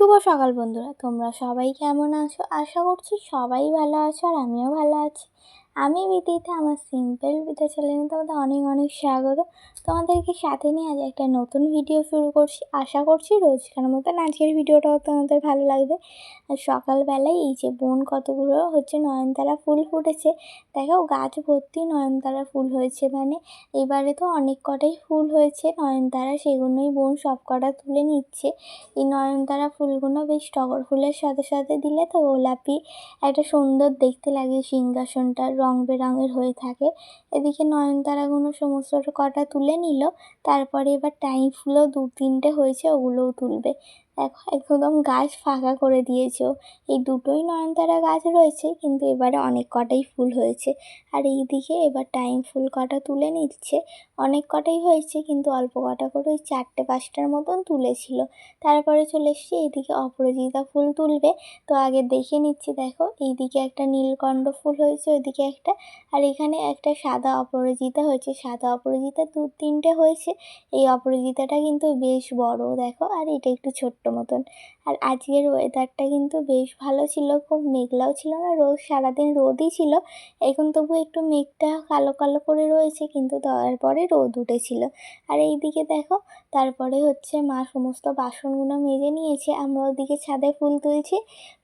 শুভ সকাল বন্ধুরা, তোমরা সবাই কেমন আছো? আশা করছি সবাই ভালো আছো আর আমিও ভালো আছি। আমি বিদিতা আমার সিম্পল বিদ্যা চ্যানেলে তোমাদের অনেক অনেক স্বাগত। তোমাদেরকে সাথে নিয়ে আজ একটা নতুন ভিডিও শুরু করছি। আশা করছি রোজকার মতন আজকের ভিডিওটাও তোমাদের ভালো লাগবে। আর সকালবেলায় এই যে বোন কতগুলো হচ্ছে নয়নতারা ফুল ফুটেছে, দেখো গাছ ভর্তি নয়নতারা ফুল হয়েছে মানে এবারে তো অনেক কটাই ফুল হয়েছে, নয়নতারা সেগুলোই বোন সব কটা তুলে নিচ্ছে। এই নয়নতারা ফুলগুলো বেশ টগর ফুলের সাথে সাথে দিলে তো গোলাপি একটা সুন্দর দেখতে লাগে সিংহাসনটা রং বেরঙের হয়ে থাকে। এদিকে নয়নতারাগুলো সমস্ত কটা তুলে নিল। তারপরে এবার টাইম ফুলও দু তিনটে হয়েছে, ওগুলোও তুলবে। একদম গাছ ফাঁকা করে দিয়েছে। এই দুটোই নয়নতারা গাছ রয়েছে, কিন্তু এবারে অনেক কটাই ফুল হয়েছে। আর এই দিকে এবার টাইম ফুল কটা তুলে নিচ্ছে। অনেক কটাই হয়েছে, কিন্তু অল্প কটা করে ওই চারটে পাঁচটার মতন তুলেছিল। তারপরে চলে এসছি, এইদিকে অপরাজিতা ফুল তুলবে। তো আগে দেখে নিচ্ছি, দেখো, এইদিকে একটা নীলকণ্ঠ ফুল হয়েছে, ওইদিকে একটা। আর এখানে একটা সাদা অপরাজিতা হয়েছে। সাদা অপরাজিতা দু তিনটে হয়েছে। এই অপরাজিতাটা কিন্তু বেশ বড়, দেখো। আর এটা একটু ছোট্ট মতন। আর আজকের ওয়েদারটা কিন্তু বেশ ভালো ছিল, খুব মেঘলাও ছিল না রোদ সারাদিন রোদই ছিল। এখন তবু একটু মেঘটা কালো কালো করে রয়েছে, কিন্তু তারপরে রোদ উঠেছিল। আর এইদিকে দেখো, তারপরে হচ্ছে মা সমস্ত বাসনগুলো মেজে নিয়েছে, আমরা ওদিকে ছাদে ফুল তুলছি,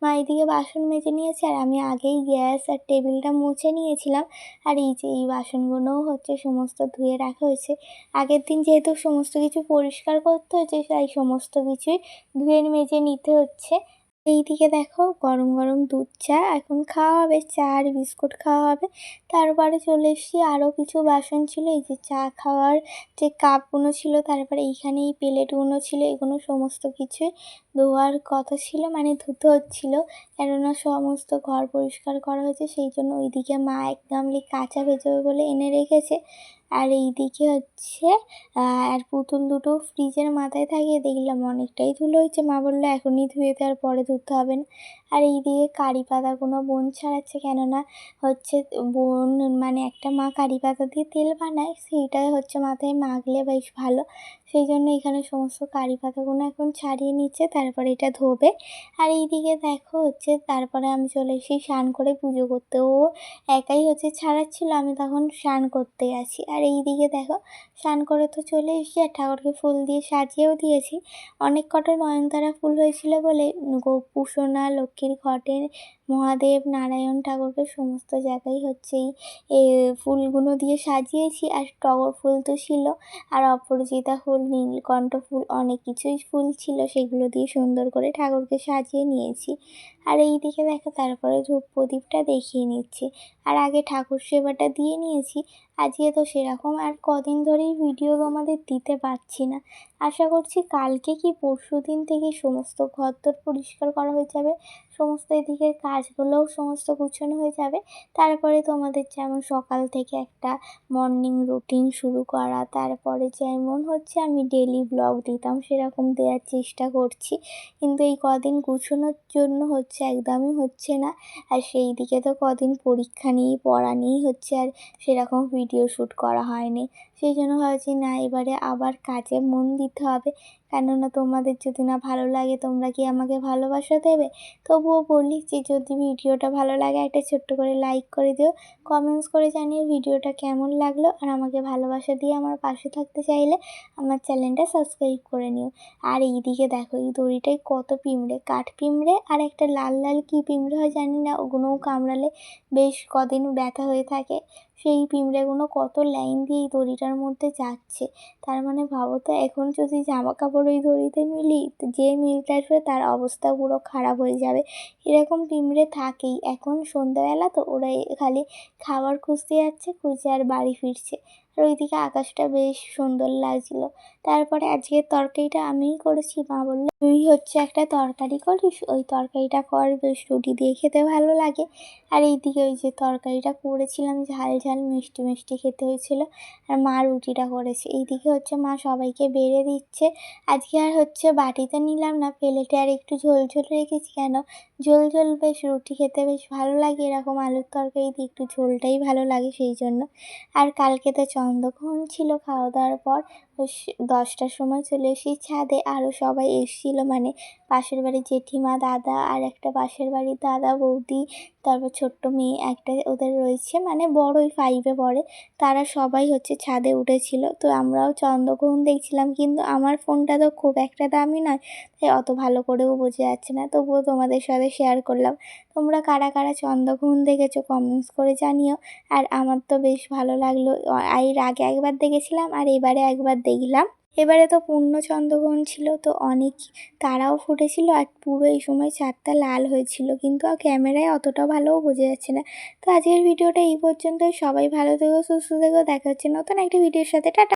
মা এইদিকে বাসন মেজে নিয়েছে, আর আমি আগেই গ্যাস আর টেবিলটা মুছে নিয়েছিলাম। আর এই যে এই বাসনগুলোও হচ্ছে সমস্ত ধুয়ে রাখা হয়েছে। আগের দিন যেহেতু সমস্ত কিছু পরিষ্কার করতে হয়েছে, তাই সমস্ত কিছুই ধুয়ে মেজে নিতে হচ্ছে। এইদিকে দেখো গরম গরম দুধ চা, এখন খাওয়া হবে চা আর বিস্কুট খাওয়া হবে। তারপরে চলে এসেছি আরও কিছু বাসন ছিল, এই যে চা খাওয়ার যে কাপগুলো ছিল, তারপরে এইখানে এই প্লেটগুলো ছিল, এগুলো সমস্ত কিছুই ধোয়ার কথা ছিল মানে ধুতে হচ্ছিল। কেননা সমস্ত ঘর পরিষ্কার করা হয়েছে, সেই জন্য ওইদিকে মা এক গামলি কাঁচা ভেজবে বলে এনে রেখেছে। আর এইদিকে হচ্ছে আর পুতুল দুটো ফ্রিজের মাথায় থাকিয়ে দেখলাম, অনেকটাই ধুলো হয়েছে। মা বলল, এখনই ধুয়ে দেওয়ার পরে ধুতে হবে না। আর এইদিকে কারি পাতাগুলো বোন ছাড়াচ্ছে, কেননা হচ্ছে বোন মানে একটা মা কারি পাতা দিয়ে তেল বানায়, সেইটা হচ্ছে মাথায় মাখলে বেশ ভালো। সেই জন্য এখানে সমস্ত কারি পাতাগুলো এখন ছাড়িয়ে নিচ্ছে, তারপরে এটা ধোবে। আর এইদিকে দেখো হচ্ছে, তারপরে আমি চলে এসে স্নান করে পুজো করতে। ও একাই হচ্ছে ছাড়াচ্ছিল, আমি তখন স্নান করতে গেছি আর এই দিকে দেখো, স্নান করে তো চলে এসেছি আর ঠাকুরকে ফুল দিয়ে সাজিয়েও দিয়েছি। অনেক কটা নয়নতারা ফুল হয়েছিল বলে গোপুসোনা লক্ষ্মীর ঘটের মহাদেব নারায়ণ ঠাকুরকে সমস্ত জায়গায় হচ্ছে এই ফুলগুলো দিয়ে সাজিয়েছি, আর টগর ফুল তো ছিল, আর অপরাজিতা ফুল, নীলকণ্ঠ ফুল, অনেক কিছুই ফুল ছিল, সেগুলো দিয়ে সুন্দর করে ঠাকুরকে সাজিয়ে নিয়েছি। আর এই দিকে দেখো, তারপরে ধূপ প্রদীপটা দেখিয়ে নিচ্ছি। আর আগে ঠাকুর সেবাটা দিয়ে নিয়েছি, আজকে তো সেরকম আর কদিন ধরেই ভিডিও তোমাদের দিতে পারছি না। আশা করছি কালকে কি পরশু দিন থেকে সমস্ত ঘর দর পরিষ্কার করা হয়ে যাবে, সমস্ত এদিকের কাজগুলোও সমস্ত গুছানো হয়ে যাবে। তারপরে তোমাদের যেমন সকাল থেকে একটা মর্নিং রুটিন শুরু করা, তারপরে যেমন হচ্ছে আমি ডেলি ব্লগ দিতাম সেরকম দেওয়ার চেষ্টা করছি। কিন্তু এই কদিন গুছোনোর জন্য হচ্ছে একদমই হচ্ছে না। আর সেই দিকে তো কদিন পরীক্ষা নিয়েই, পড়া নিয়েই হচ্ছে আর সেরকম ভিডিও শ্যুট করা হয়নি। সেই জন্য ভাবছি না এবারে আবার কাজে মন দিতে হবে। কেননা তোমাদের যদি না ভালো লাগে, তোমরা কি আমাকে ভালোবাসা দেবে? তবুও বলি যে যদি ভিডিওটা ভালো লাগে, একটা ছোট্ট করে লাইক করে দিও। কমেন্টস করে জানিও ভিডিওটা কেমন লাগল। আর আমাকে ভালোবাসা দিয়ে আমার পাশে থাকতে চাইলে আমার চ্যানেলটা সাবস্ক্রাইব করে নিও। আর এইদিকে দেখো, এই দড়িটায় কত পিঁমড়ে, কাঠ পিঁমড়ে আর একটা লাল লাল কী পিঁমড়ে হয় জানি না, ওগুলোও কামড়ালে বেশ কদিন ব্যথা হয়ে থাকে। সেই পিঁমড়েগুলো কত লাইন দিয়ে এই দড়িটার মধ্যে যাচ্ছে। তার মানে ভাবো তো, এখন যদি জামা কাপড় ওই দড়িতে মিলি, যে মিলতে আসবে তার অবস্থা পুরো খারাপ হয়ে যাবে। এরকম পিঁমড়ে থাকেই। এখন সন্ধ্যাবেলা তো ওরা খালি খাবার খুঁজতে যাচ্ছে, খুঁজে আর বাড়ি ফিরছে। আর ওইদিকে আকাশটা বেশ সুন্দর লাগছিল। তারপরে আজকের তরকারিটা আমিই করেছি। মা বলল, তুই হচ্ছে একটা তরকারি করিস? ওই তরকারিটা কর, বেশ রুটি দিয়ে খেতে ভালো লাগে। আর এইদিকে ওই যে তরকারিটা করেছিলাম, ঝাল ঝাল, মিষ্টি মিষ্টি খেতে হয়েছিল। আর মা রুটিটা করেছে। এইদিকে হচ্ছে মা সবাইকে বেড়ে দিচ্ছে। আজকে আর হচ্ছে বাটিতে নিলাম না, প্লেটে আর একটু ঝোল ঝোল রেখেছি কেন? ঝোল ঝোল বেশ, রুটি খেতে বেশ ভালো লাগে, এরকম আলুর তরকারি দিয়ে একটু ঝোলটাই ভালো লাগে সেই জন্য। আর কালকে তো চন্দ্রগ্রহণ ছিল খাওয়া দাওয়ার পর দশটার সময় চলে এসেছি ছাদে। আরও সবাই এসেছিল মানে পাশের বাড়ির জেঠিমা, দাদা আর একটা পাশের বাড়ির দাদা, বৌদি, তারপর ছোট্ট মেয়ে একটা ওদের রয়েছে মানে বড়োই ফাইভে পড়ে। তারা সবাই হচ্ছে ছাদে উঠেছিল। তো আমরাও চন্দ্রগ্রহণ দেখছিলাম, কিন্তু আমার ফোনটা তো খুব একটা দামি নয়, তাই অত ভালো করেও বোঝা যাচ্ছে না। তবুও তোমাদের সাথে শেয়ার করলাম। তোমরা কারা কারা চন্দ্রগ্রহণ দেখেছ কমেন্টস করে জানিও। আর আমার তো বেশ ভালো লাগল। এর আগে একবার দেখেছিলাম, আর এবারে একবার দেখলাম এবারে তো পূর্ণ চন্দ্রগ্রহণ ছিল, তো অনেক তারাও ফুটেছিল আর পুরো এই সময় চারটা লাল হয়েছিল। কিন্তু আর ক্যামেরায় অতটা ভালোও বোঝা যাচ্ছে না। তো আজকের ভিডিওটা এই পর্যন্তই। সবাই ভালো থেকো, সুস্থ থেকো। দেখা হচ্ছে নতুন একটা ভিডিওর সাথে। টাটা।